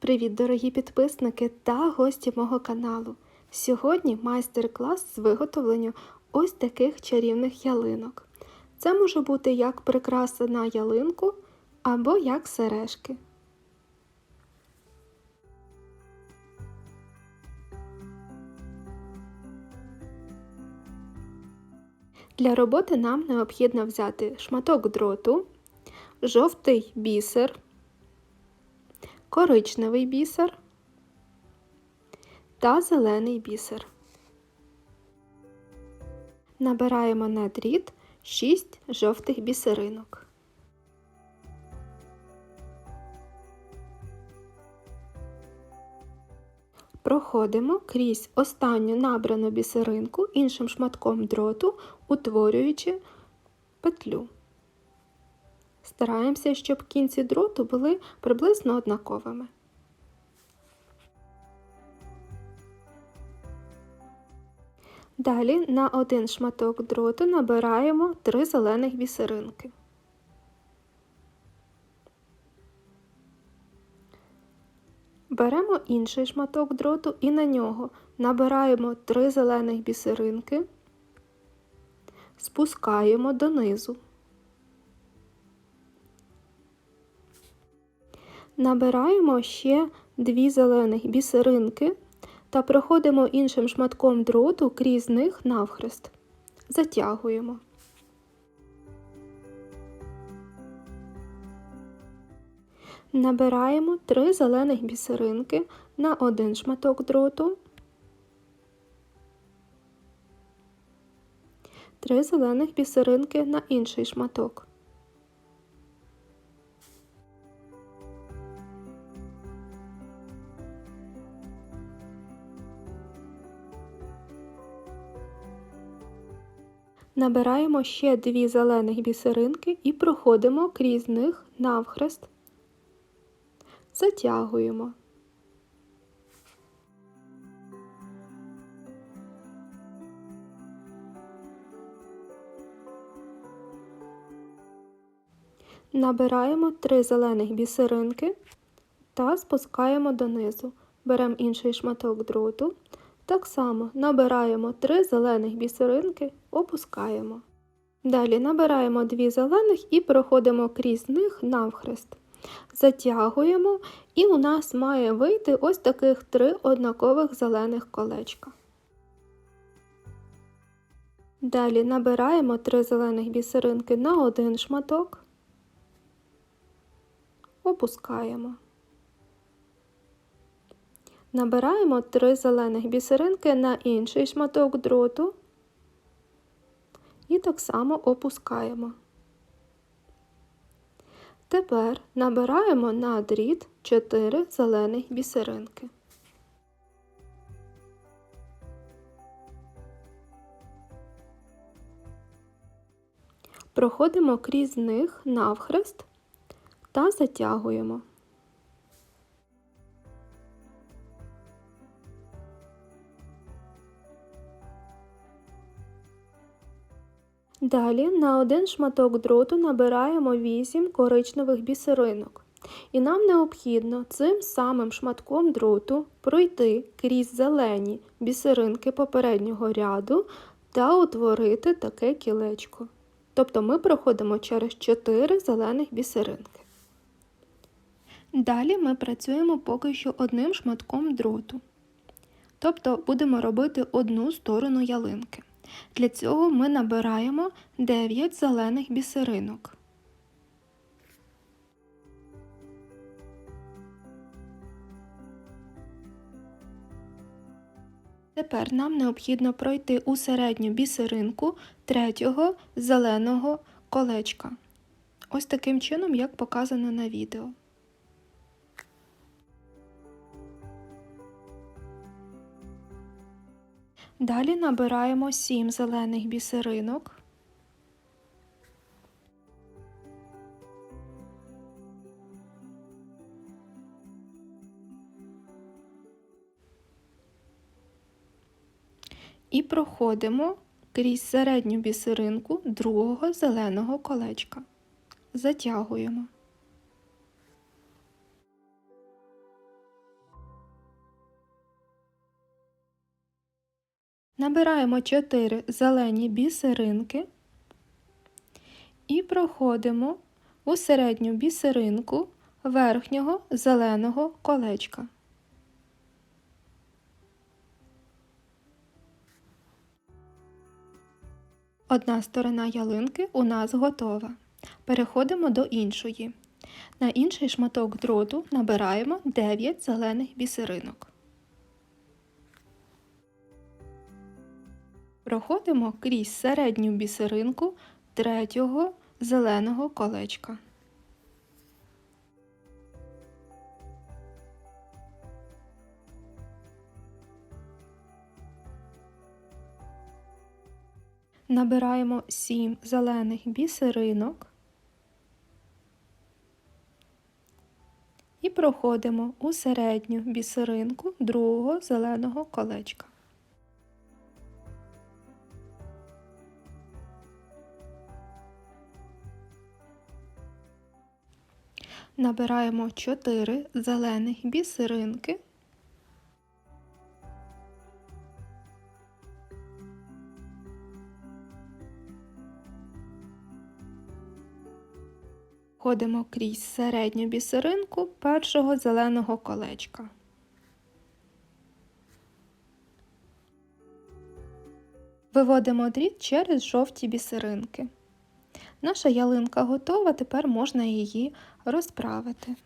Привіт, дорогі підписники та гості мого каналу! Сьогодні майстер-клас з виготовленню ось таких чарівних ялинок. Це може бути як прикраса на ялинку або як сережки. Для роботи нам необхідно взяти шматок дроту, жовтий бісер, коричневий бісер та зелений бісер. Набираємо на дріт 6 жовтих бісеринок. Проходимо крізь останню набрану бісеринку іншим шматком дроту, утворюючи петлю. Стараємося, щоб кінці дроту були приблизно однаковими. Далі на один шматок дроту набираємо три зелених бісеринки. Беремо інший шматок дроту і на нього набираємо три зелених бісеринки, спускаємо донизу. Набираємо ще дві зелених бісеринки та проходимо іншим шматком дроту крізь них навхрест. Затягуємо. Набираємо три зелених бісеринки на один шматок дроту, три зелених бісеринки на інший шматок. Набираємо ще дві зелених бісеринки і проходимо крізь них навхрест. Затягуємо. Набираємо три зелених бісеринки та спускаємо донизу. Беремо інший шматок дроту. Так само набираємо три зелених бісеринки, опускаємо. Далі набираємо дві зелених і проходимо крізь них навхрест. Затягуємо, і у нас має вийти ось таких три однакових зелених колечка. Далі набираємо три зелених бісеринки на один шматок, опускаємо. Набираємо три зелених бісеринки на інший шматок дроту і так само опускаємо. Тепер набираємо на дріт 4 зелених бісеринки. Проходимо крізь них навхрест та затягуємо. Далі на один шматок дроту набираємо 8 коричневих бісеринок. І нам необхідно цим самим шматком дроту пройти крізь зелені бісеринки попереднього ряду та утворити таке кілечко. Тобто ми проходимо через 4 зелених бісеринки. Далі ми працюємо поки що одним шматком дроту. Тобто будемо робити одну сторону ялинки. Для цього ми набираємо 9 зелених бісеринок. Тепер нам необхідно пройти у середню бісеринку третього зеленого колечка. Ось таким чином, як показано на відео. Далі набираємо 7 зелених бісеринок. І проходимо крізь середню бісеринку другого зеленого колечка. Затягуємо. Набираємо 4 зелені бісеринки і проходимо у середню бісеринку верхнього зеленого колечка. Одна сторона ялинки у нас готова. Переходимо до іншої. На інший шматок дроту набираємо 9 зелених бісеринок. Проходимо крізь середню бісеринку третього зеленого колечка. Набираємо 7 зелених бісеринок і проходимо у середню бісеринку другого зеленого колечка. Набираємо 4 зелених бісеринки. Ходимо крізь середню бісеринку першого зеленого колечка. Виводимо дріт через жовті бісеринки. Наша ялинка готова, тепер можна її розправити.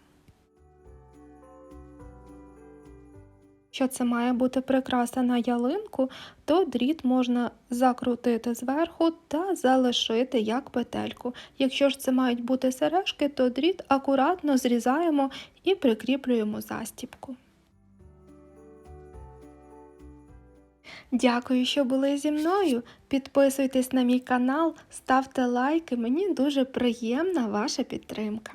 Що це має бути прикраса на ялинку, то дріт можна закрутити зверху та залишити як петельку. Якщо ж це мають бути сережки, то дріт акуратно зрізаємо і прикріплюємо застіпку. Дякую, що були зі мною. Підписуйтесь на мій канал, ставте лайки, мені дуже приємна ваша підтримка.